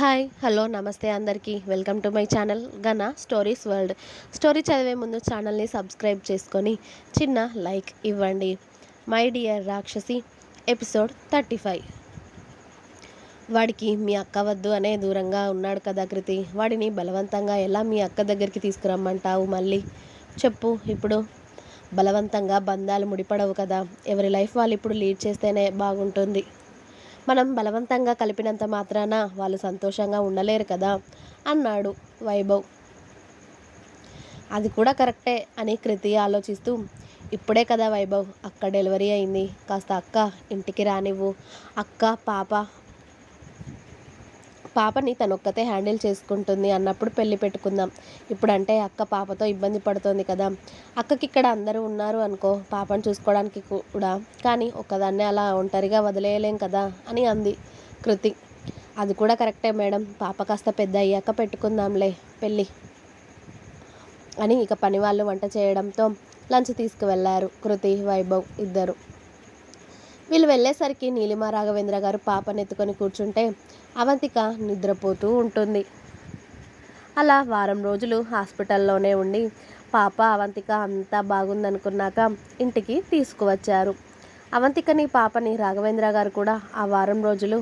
Hi hello నమస్తే అందరికీ. Welcome to my channel Gana stories world. Story చదివే ముందు ఛానల్ని సబ్స్క్రైబ్ చేసుకొని చిన్న లైక్ ఇవ్వండి. మై డియర్ రాక్షసి ఎపిసోడ్ థర్టీ ఫైవ్. వాడికి మీ అక్క వద్దు అనే దూరంగా ఉన్నాడు కదా కృతి. వాడిని బలవంతంగా ఎలా మీ అక్క దగ్గరికి తీసుకురమ్మంటావు మళ్ళీ? చెప్పు ఇప్పుడు. బలవంతంగా బంధాలు ముడిపడవు కదా. ఎవరి లైఫ్ వాళ్ళు ఇప్పుడు లీడ్ చేస్తేనే బాగుంటుంది. మనం బలవంతంగా కలిపినంత మాత్రాన వాళ్ళు సంతోషంగా ఉండలేరు కదా అన్నాడు వైభవ్. అది కూడా కరెక్టే అని కృతి ఆలోచిస్తూ ఇప్పుడే కదా వైభవ్ అక్క డెలివరీ అయింది. కాస్త అక్క ఇంటికి రానివ్వు. అక్క పాప పాపని తనొక్కతే హ్యాండిల్ చేసుకుంటుంది అన్నప్పుడు పెళ్ళి పెట్టుకుందాం. ఇప్పుడంటే అక్క పాపతో ఇబ్బంది పడుతోంది కదా. అక్కకి ఇక్కడ అందరూ ఉన్నారు అనుకో పాపను చూసుకోవడానికి కూడా. కానీ ఒక్కదాన్నే అలా ఒంటరిగా వదిలేయలేం కదా అని అంది కృతి. అది కూడా కరెక్టే మేడం. పాప కాస్త పెద్ద అయ్యాక పెట్టుకుందాంలే పెళ్ళి అని ఇక పని వాళ్ళు వంట చేయడంతో లంచ్ తీసుకువెళ్ళారు కృతి వైభవ్ ఇద్దరు. వీళ్ళు వెళ్ళేసరికి నీలిమ రాఘవేంద్ర గారు పాపను ఎత్తుకొని కూర్చుంటే అవంతిక నిద్రపోతూ ఉంటుంది. అలా వారం రోజులు హాస్పిటల్లోనే ఉండి పాప అవంతిక అంతా బాగుందనుకున్నాక ఇంటికి తీసుకువచ్చారు. అవంతికని పాపని రాఘవేంద్ర గారు కూడా ఆ వారం రోజులు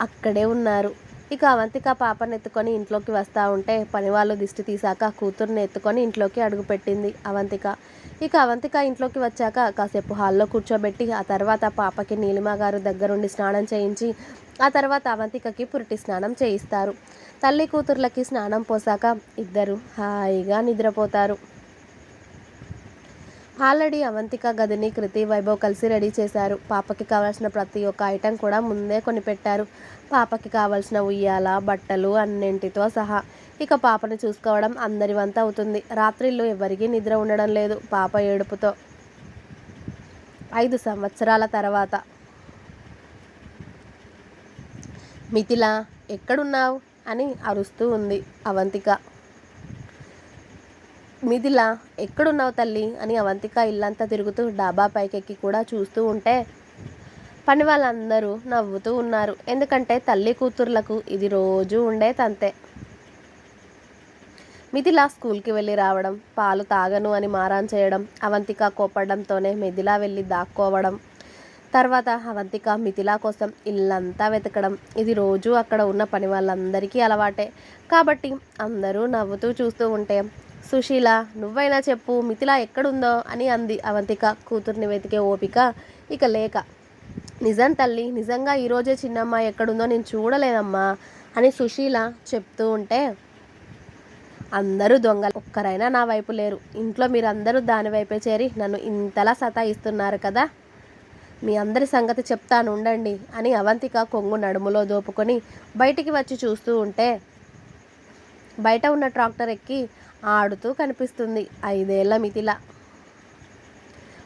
అక్కడే ఉన్నారు. ఇక అవంతిక పాపను ఎత్తుకొని ఇంట్లోకి వస్తూ ఉంటే పనివాళ్ళు దిష్టి తీశాక కూతుర్ని ఎత్తుకొని ఇంట్లోకి అడుగుపెట్టింది అవంతిక. ఇక అవంతిక ఇంట్లోకి వచ్చాక కాసేపు హాల్లో కూర్చోబెట్టి ఆ తర్వాత పాపకి నీలిమ గారు దగ్గరుండి స్నానం చేయించి ఆ తర్వాత అవంతికకి పురిటి స్నానం చేయిస్తారు. తల్లి కూతుర్లకి స్నానం పోసాక ఇద్దరు హాయిగా నిద్రపోతారు. ఆల్రెడీ అవంతిక గదిని కృతి వైభవ్ కలిసి రెడీ చేశారు. పాపకి కావాల్సిన ప్రతి ఒక్క ఐటెం కూడా ముందే కొనిపెట్టారు. పాపకి కావాల్సిన ఉయ్యాల బట్టలు అన్నింటితో సహా. ఇక పాపను చూసుకోవడం అందరి వంత అవుతుంది. రాత్రిళ్ళు ఎవరికీ నిద్ర ఉండడం లేదు పాప ఏడుపుతో. ఐదు సంవత్సరాల తర్వాత. మిథిల ఎక్కడున్నావు? అని అరుస్తూ ఉంది అవంతిక. మిథిల ఎక్కడున్నావు తల్లి? అని అవంతిక ఇల్లంతా తిరుగుతూ డాబా పైకెక్కి కూడా చూస్తూ ఉంటే పని వాళ్ళందరూ నవ్వుతూ ఉన్నారు. ఎందుకంటే తల్లి కూతుర్లకు ఇది రోజు ఉండే తంతే మిథిల స్కూల్కి వెళ్ళి రావడం పాలు తాగను అని మారాన్ చేయడం అవంతిక కోపడంతోనే మిథిల వెళ్ళి దాక్కోవడం తర్వాత అవంతిక మిథిల కోసం ఇల్లంతా వెతకడం ఇది రోజు అక్కడ ఉన్న పని వాళ్ళందరికీ అలవాటే. కాబట్టి అందరూ నవ్వుతూ చూస్తూ ఉంటే సుశీల నువ్వైనా చెప్పు మిథిల ఎక్కడుందో అని అంది అవంతిక కూతుర్ని వెతికే ఓపిక ఇక లేక. నిజం తల్లి నిజంగా ఈరోజే చిన్నమ్మ ఎక్కడుందో నేను చూడలేదమ్మా అని సుశీల చెప్తూ ఉంటే అందరూ దొంగలు ఒక్కరైనా నా వైపు లేరు. ఇంట్లో మీరందరూ దాని వైపే చేరి నన్ను ఇంతలా సతాయిస్తున్నారు కదా. మీ అందరి సంగతి చెప్తాను ఉండండి అని అవంతిక కొంగు నడుములో దోపుకొని బయటికి వచ్చి చూస్తూ ఉంటే బయట ఉన్న ట్రాక్టర్ ఎక్కి ఆడుతూ కనిపిస్తుంది. ఐదేళ్ళ మిథిల.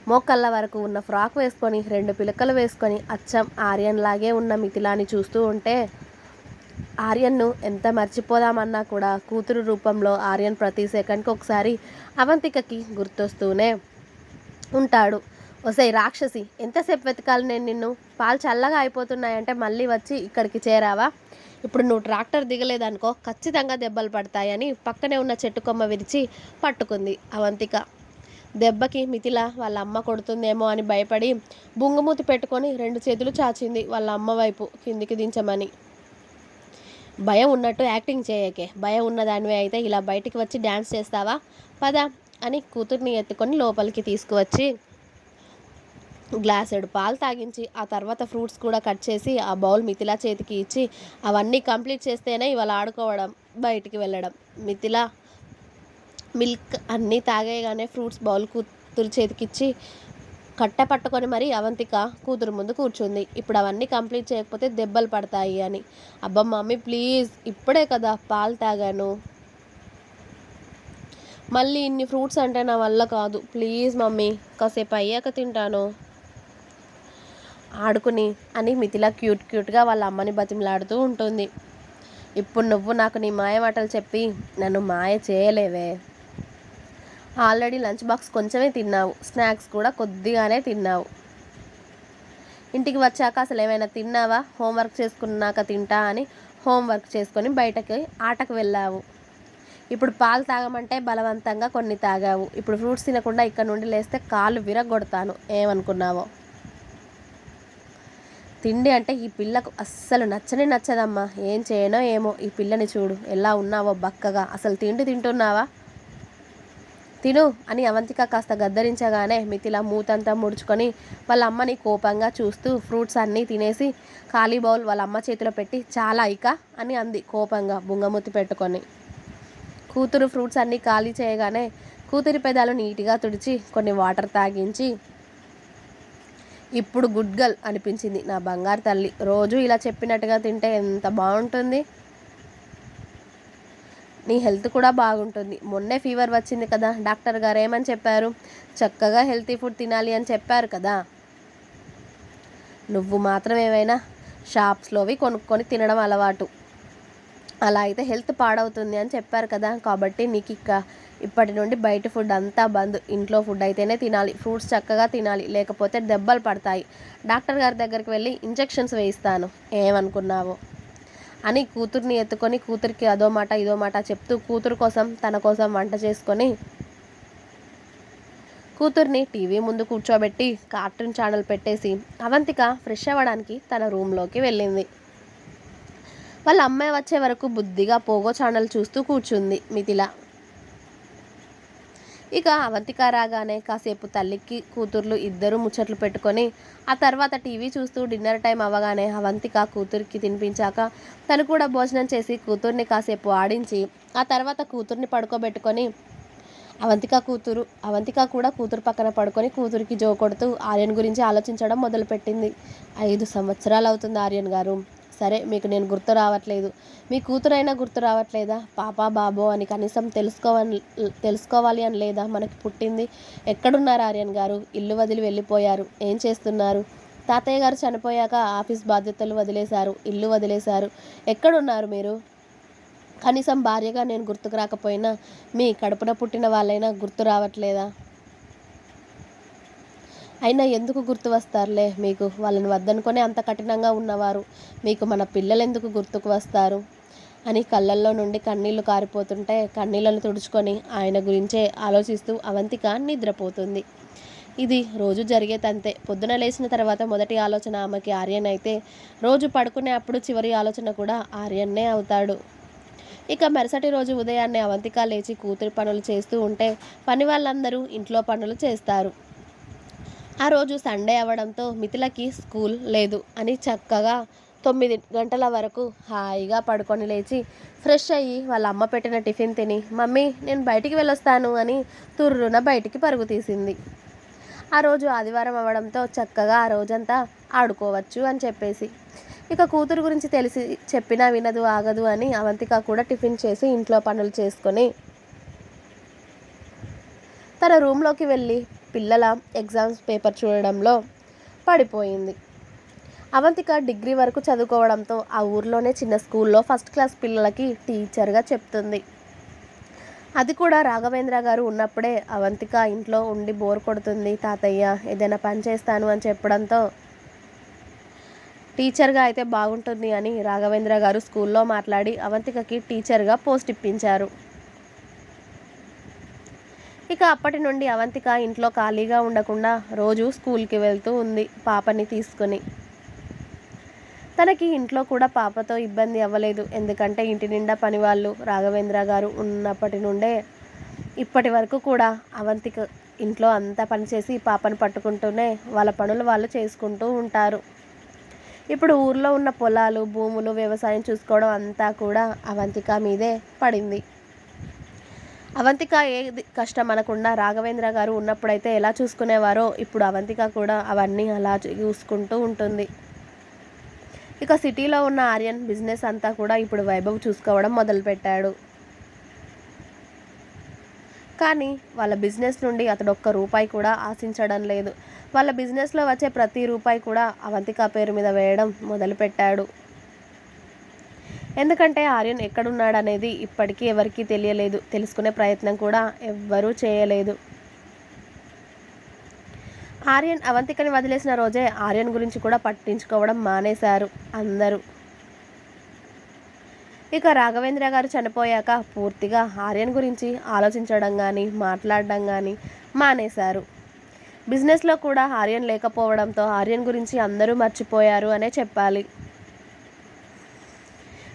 మోకళ్ళ వరకు ఉన్న ఫ్రాక్ వేసుకొని రెండు పిలకలు వేసుకొని అచ్చం ఆర్యన్ లాగే ఉన్న మిథిలాని చూస్తూ ఉంటే ఆర్యన్ను ఎంత మర్చిపోదామన్నా కూడా కూతురు రూపంలో ఆర్యన్ ప్రతి సెకండ్కి ఒకసారి అవంతికకి గుర్తొస్తూనే ఉంటాడు. ఒసై రాక్షసి ఎంతసేపు వెతకాలి నేను నిన్ను? పాలు చల్లగా అయిపోతున్నాయంటే మళ్ళీ వచ్చి ఇక్కడికి చేరావా? ఇప్పుడు నువ్వు ట్రాక్టర్ దిగలేదనుకో ఖచ్చితంగా దెబ్బలు పడతాయని పక్కనే ఉన్న చెట్టు కొమ్మ విరిచి పట్టుకుంది అవంతిక. దెబ్బకి మిథిల వాళ్ళ అమ్మ కొడుతుందేమో అని భయపడి బుంగమూతి పెట్టుకొని రెండు చేతులు చాచింది వాళ్ళ అమ్మ వైపు కిందికి దించమని. భయం ఉన్నట్టు యాక్టింగ్ చేయకే. భయం ఉన్నదానివే అయితే ఇలా బయటికి వచ్చి డ్యాన్స్ చేస్తావా? పద అని కూతుర్ని ఎత్తుకొని లోపలికి తీసుకువచ్చి గ్లాసెడు పాలు తాగించి ఆ తర్వాత ఫ్రూట్స్ కూడా కట్ చేసి ఆ బౌల్ మిథిలా చేతికి ఇచ్చి అవన్నీ కంప్లీట్ చేస్తేనే ఇవాళ ఆడుకోవడం బయటికి వెళ్ళడం. మిథిలా మిల్క్ అన్నీ తాగేయగానే ఫ్రూట్స్ బౌల్ కూతురు చేతికిచ్చి కట్ట పట్టుకొని మరీ అవంతిక కూతురు ముందు కూర్చుంది. ఇప్పుడు అవన్నీ కంప్లీట్ చేయకపోతే దెబ్బలు పడతాయి అని. అబ్బా మమ్మీ ప్లీజ్ ఇప్పుడే కదా పాలు తాగాను. మళ్ళీ ఇన్ని ఫ్రూట్స్ అంటే నా వల్ల కాదు. ప్లీజ్ మమ్మీ కాసేపు అయ్యాక తింటాను. ఆడుకుని అని మిథిలా క్యూట్ క్యూట్గా వాళ్ళ అమ్మని బతిమలాడుతూ ఉంటుంది. ఇప్పుడు నువ్వు నాకు నీ మాయ మాటలు చెప్పి నన్ను మాయ చేయలేవే. ఆల్రెడీ లంచ్ బాక్స్ కొంచెమే తిన్నావు. స్నాక్స్ కూడా కొద్దిగానే తిన్నావు. ఇంటికి వచ్చాక అసలు ఏమైనా తిన్నావా? హోంవర్క్ చేసుకున్నాక తింటా అని హోంవర్క్ చేసుకొని బయటకి ఆటకు వెళ్ళావు. ఇప్పుడు పాలు తాగమంటే బలవంతంగా కొన్ని తాగావు. ఇప్పుడు ఫ్రూట్స్ తినకుండా ఇక్కడ నుండి లేస్తే కాళ్ళు విరగొడతాను ఏమనుకున్నావో? తిండి అంటే ఈ పిల్లకు అస్సలు నచ్చనే నచ్చదమ్మా. ఏం చేయనో ఏమో. ఈ పిల్లని చూడు. ఎలా ఉన్నావో బక్కగా. అసలు తిండి తింటున్నావా? తిను అని అవంతిక కాస్త గద్దరించగానే మిథిల మూతంతా ముడుచుకొని వాళ్ళ అమ్మని కోపంగా చూస్తూ ఫ్రూట్స్ అన్నీ తినేసి ఖాళీ బౌల్ వాళ్ళ అమ్మ చేతిలో పెట్టి చాలా ఇక అని అంది కోపంగా బుంగమూతి పెట్టుకొని. కూతురు ఫ్రూట్స్ అన్నీ ఖాళీ చేయగానే కూతురి పెదాలు నీట్గా తుడిచి కొన్ని వాటర్ తాగించి ఇప్పుడు గుడ్ గర్ల్ అనిపించింది నా బంగారు తల్లి. రోజు ఇలా చెప్పినట్టుగా తింటే ఎంత బాగుంటుంది? నీ హెల్త్ కూడా బాగుంటుంది. మొన్నే ఫీవర్ వచ్చింది కదా. డాక్టర్ గారు ఏమని చెప్పారు? చక్కగా హెల్తీ ఫుడ్ తినాలి అని చెప్పారు కదా. నువ్వు మాత్రం ఏమైనా షాప్స్లోవి కొనుక్కొని తినడం అలవాటు. అలా అయితే హెల్త్ పాడవుతుంది అని చెప్పారు కదా. కాబట్టి నీకు ఇక ఇప్పటి నుండి బయట ఫుడ్ అంతా బంద్. ఇంట్లో ఫుడ్ అయితేనే తినాలి. ఫ్రూట్స్ చక్కగా తినాలి. లేకపోతే దెబ్బలు పడతాయి. డాక్టర్ గారి దగ్గరికి వెళ్ళి ఇంజెక్షన్స్ వేయిస్తాను. ఏమనుకున్నావు? అని కూతుర్ని ఎత్తుకొని కూతురికి అదో మాట ఇదో మాట చెప్తూ కూతురు కోసం తన కోసం వంట చేసుకొని కూతుర్ని టీవీ ముందు కూర్చోబెట్టి కార్టూన్ ఛానల్ పెట్టేసి అవంతిక ఫ్రెష్ అవ్వడానికి తన రూమ్లోకి వెళ్ళింది. వాళ్ళ అమ్మాయి వచ్చే వరకు బుద్ధిగా పోగో ఛానల్ చూస్తూ కూర్చుంది మిథిల. ఇక అవంతిక రాగానే కాసేపు తల్లికి కూతుర్లు ఇద్దరు ముచ్చట్లు పెట్టుకొని ఆ తర్వాత టీవీ చూస్తూ డిన్నర్ టైం అవ్వగానే అవంతిక కూతురికి తినిపించాక తను కూడా భోజనం చేసి కూతుర్ని కాసేపు ఆడించి ఆ తర్వాత కూతుర్ని పడుకోబెట్టుకొని అవంతిక కూతురు అవంతిక కూడా కూతురు పక్కన పడుకొని కూతురికి జో కొడుతూ ఆర్యన్ గురించి ఆలోచించడం మొదలుపెట్టింది. ఐదు సంవత్సరాలు అవుతుంది ఆర్యన్ గారు. సరే మీకు నేను గుర్తు రావట్లేదు. మీ కూతురైనా గుర్తు రావట్లేదా? పాపా బాబో అని కనీసం తెలుసుకోవాలి తెలుసుకోవాలి అని లేదా? మనకి పుట్టింది ఎక్కడున్నారు ఆర్యన్ గారు? ఇల్లు వదిలి వెళ్ళిపోయారు. ఏం చేస్తున్నారు? తాతయ్య గారు చనిపోయాక ఆఫీస్ బాధ్యతలు వదిలేశారు. ఇల్లు వదిలేశారు. ఎక్కడున్నారు మీరు? కనీసం భార్యగా నేను గుర్తుకు రాకపోయినా మీ కడుపున పుట్టిన వాళ్ళైనా గుర్తు రావట్లేదా? అయినా ఎందుకు గుర్తు వస్తారులే మీకు? వాళ్ళని వద్దనుకొని అంత కఠినంగా ఉన్నవారు. మీకు మన పిల్లలు ఎందుకు గుర్తుకు వస్తారు? అని కళ్ళల్లో నుండి కన్నీళ్ళు కారిపోతుంటే కన్నీళ్ళను తుడుచుకొని ఆయన గురించే ఆలోచిస్తూ అవంతిక నిద్రపోతుంది. ఇది రోజు జరిగేదంతే. పొద్దున లేచిన తర్వాత మొదటి ఆలోచన ఆమెకి ఆర్యన్ అయితే రోజు పడుకునే అప్పుడు చివరి ఆలోచన కూడా ఆర్యన్నే అవుతాడు. ఇక మరుసటి రోజు ఉదయాన్నే అవంతిక లేచి కూతురి పనులు చేస్తూ ఉంటే పని వాళ్ళందరూ ఇంట్లో పనులు చేస్తారు. ఆ రోజు సండే అవ్వడంతో మిథిలకి స్కూల్ లేదు అని చక్కగా తొమ్మిది గంటల వరకు హాయిగా పడుకొని లేచి ఫ్రెష్ అయ్యి వాళ్ళ అమ్మ పెట్టిన టిఫిన్ తిని మమ్మీ నేను బయటికి వెళ్ళొస్తాను అని తుర్రున బయటికి పరుగు తీసింది. ఆ రోజు ఆదివారం అవ్వడంతో చక్కగా ఆ రోజంతా ఆడుకోవచ్చు అని చెప్పేసి. ఇక కూతురు గురించి తెలిసి చెప్పినా వినదు ఆగదు అని అవంతిక కూడా టిఫిన్ చేసి ఇంట్లో పనులు చేసుకొని తన రూమ్లోకి వెళ్ళి పిల్లల ఎగ్జామ్స్ పేపర్ చూడడంలో పడిపోయింది. అవంతిక డిగ్రీ వరకు చదువుకోవడంతో ఆ ఊర్లోనే చిన్న స్కూల్లో ఫస్ట్ క్లాస్ పిల్లలకి టీచర్గా చెప్తుంది. అది కూడా రాఘవేంద్ర గారు ఉన్నప్పుడే అవంతిక ఇంట్లో ఉండి బోర్ కొడుతుంది తాతయ్య ఏదైనా పని చేస్తాను అని చెప్పడంతో టీచర్గా అయితే బాగుంటుంది అని రాఘవేంద్ర గారు స్కూల్లో మాట్లాడి అవంతికకి టీచర్గా పోస్ట్ ఇప్పించారు. ఇక అప్పటి నుండి అవంతిక ఇంట్లో ఖాళీగా ఉండకుండా రోజు స్కూల్కి వెళ్తూ ఉంది పాపని తీసుకుని. తనకి ఇంట్లో కూడా పాపతో ఇబ్బంది అవ్వలేదు. ఎందుకంటే ఇంటి నిండా పని వాళ్ళు రాఘవేంద్ర గారు ఉన్నప్పటి నుండే ఇప్పటి వరకు కూడా అవంతిక ఇంట్లో అంతా పనిచేసి పాపను పట్టుకుంటూనే వాళ్ళ పనులు వాళ్ళు చేసుకుంటూ ఉంటారు. ఇప్పుడు ఊర్లో ఉన్న పొలాలు భూములు వ్యవసాయం చూసుకోవడం అంతా కూడా అవంతిక మీదే పడింది. అవంతిక ఏది కష్టం అనకుండా రాఘవేంద్ర గారు ఉన్నప్పుడైతే ఎలా చూసుకునేవారో ఇప్పుడు అవంతిక కూడా అవన్నీ అలా చూసుకుంటూ ఉంటుంది. ఇక సిటీలో ఉన్న ఆర్యన్ బిజినెస్ అంతా కూడా ఇప్పుడు వైభవ్ చూసుకోవడం మొదలుపెట్టాడు. కానీ వాళ్ళ బిజినెస్ నుండి అతడు ఒక్క రూపాయి కూడా ఆశించడం లేదు. వాళ్ళ బిజినెస్లో వచ్చే ప్రతి రూపాయి కూడా అవంతిక పేరు మీద వేయడం మొదలుపెట్టాడు. ఎందుకంటే ఆర్యన్ ఎక్కడున్నాడనేది ఇప్పటికీ ఎవరికీ తెలియలేదు. తెలుసుకునే ప్రయత్నం కూడా ఎవ్వరూ చేయలేదు. ఆర్యన్ అవంతికని వదిలేసిన రోజే ఆర్యన్ గురించి కూడా పట్టించుకోవడం మానేశారు అందరూ. ఇక రాఘవేంద్ర గారు చనిపోయాక పూర్తిగా ఆర్యన్ గురించి ఆలోచించడం కానీ మాట్లాడడం కానీ మానేశారు. బిజినెస్లో కూడా ఆర్యన్ లేకపోవడంతో ఆర్యన్ గురించి అందరూ మర్చిపోయారు అనే చెప్పాలి.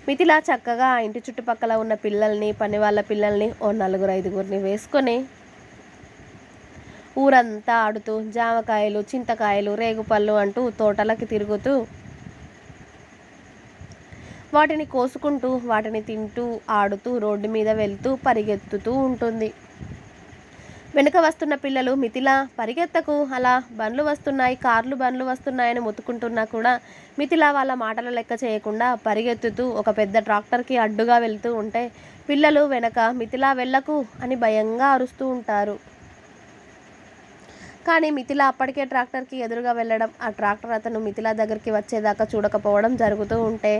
మిథిలా చక్కగా ఆ ఇంటి చుట్టుపక్కల ఉన్న పిల్లల్ని పని వాళ్ళ పిల్లల్ని ఓ నలుగురు ఐదుగురిని వేసుకొని ఊరంతా ఆడుతూ జామకాయలు చింతకాయలు రేగుపళ్ళు అంటూ తోటలకి తిరుగుతూ వాటిని కోసుకుంటూ వాటిని తింటూ ఆడుతూ రోడ్డు మీద వెళ్తూ పరిగెత్తుతూ ఉంటుంది. వెనుక వస్తున్న పిల్లలు మిథిలా పరిగెత్తకు అలా బండ్లు వస్తున్నాయి కార్లు బండ్లు వస్తున్నాయని మొత్తుకుంటున్నా కూడా మిథిల వాళ్ళ మాటల లెక్క చేయకుండా పరిగెత్తుతూ ఒక పెద్ద ట్రాక్టర్కి అడ్డుగా వెళ్తూ ఉంటే పిల్లలు వెనక మిథిలా వెళ్ళకు అని భయంగా అరుస్తూ ఉంటారు. కానీ మిథిల అప్పటికే ట్రాక్టర్కి ఎదురుగా వెళ్ళడం ఆ ట్రాక్టర్ అతను మిథిల దగ్గరికి వచ్చేదాకా చూడకపోవడం జరుగుతూ ఉంటే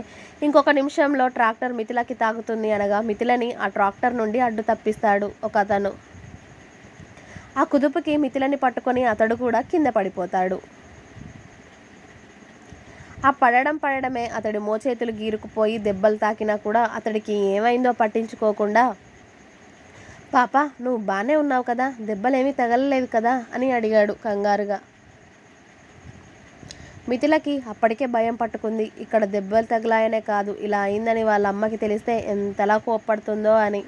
ఇంకొక నిమిషంలో ట్రాక్టర్ మిథిలకి తాగుతుంది అనగా మిథిలని ఆ ట్రాక్టర్ నుండి అడ్డు తప్పిస్తాడు ఒక అతను. ఆ కుదుపుకి మిథిలని పట్టుకొని అతడు కూడా కింద పడిపోతాడు. ఆ పడడం పడడమే అతడి మోచేతులు గీరుకుపోయి దెబ్బలు తాకినా కూడా అతడికి ఏమైందో పట్టించుకోకుండా పాప నువ్వు బాగానే ఉన్నావు కదా దెబ్బలేమీ తగలలేదు కదా అని అడిగాడు కంగారుగా. మిథిలకి అప్పటికే భయం పట్టుకుంది. ఇక్కడ దెబ్బలు తగిలాయనే కాదు ఇలా అయిందని వాళ్ళ అమ్మకి తెలిస్తే ఎంతలా కోప్పడుతుందో అని.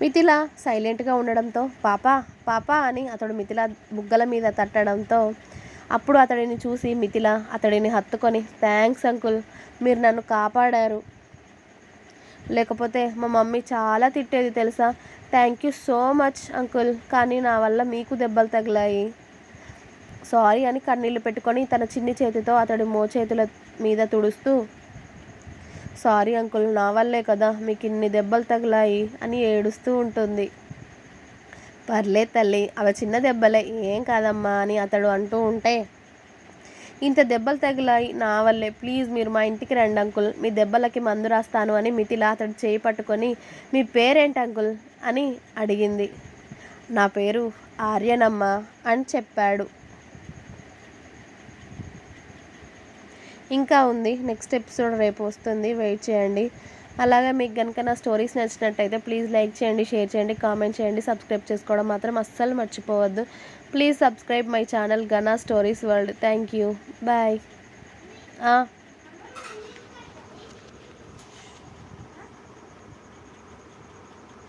మిథిల సైలెంట్గా ఉండడంతో పాప పాప అని అతడు మిథిల బుగ్గల మీద తట్టడంతో అప్పుడు అతడిని చూసి మిథిల అతడిని హత్తుకొని థ్యాంక్స్ అంకుల్ మీరు నన్ను కాపాడారు. లేకపోతే మా మమ్మీ చాలా తిట్టేది తెలుసా? Thank you so much uncle కానీ నా వల్ల మీకు దెబ్బలు తగిలాయి. సారీ అని కన్నీళ్ళు పెట్టుకొని తన చిన్ని చేతితో అతడి మోచేతుల మీద తుడుస్తూ సారీ అంకుల్ నా వల్లే కదా మీకు ఇన్ని దెబ్బలు తగిలాయి అని ఏడుస్తూ ఉంటుంది. పర్లే తల్లి అవి చిన్న దెబ్బలే ఏం కాదమ్మా అని అతడు అంటూ ఉంటే ఇంత దెబ్బలు తగిలాయి నా వల్లే ప్లీజ్ మీరు మా ఇంటికి రండి అంకుల్ మీ దెబ్బలకి మందు రాస్తాను అని మితిలా అతడు చేయి పట్టుకొని మీ పేరేంటి అంకుల్? అని అడిగింది. నా పేరు ఆర్యనమ్మ అని చెప్పాడు. ఇంకా ఉంది. నెక్స్ట్ ఎపిసోడ్ రేపు వస్తుంది. వెయిట్ చేయండి. అలాగే మీకు కనుక నా స్టోరీస్ నచ్చినట్టయితే ప్లీజ్ లైక్ చేయండి షేర్ చేయండి కామెంట్ చేయండి. సబ్స్క్రైబ్ చేసుకోవడం మాత్రం అస్సలు మర్చిపోవద్దు. Please subscribe my channel Gana stories world thank you bye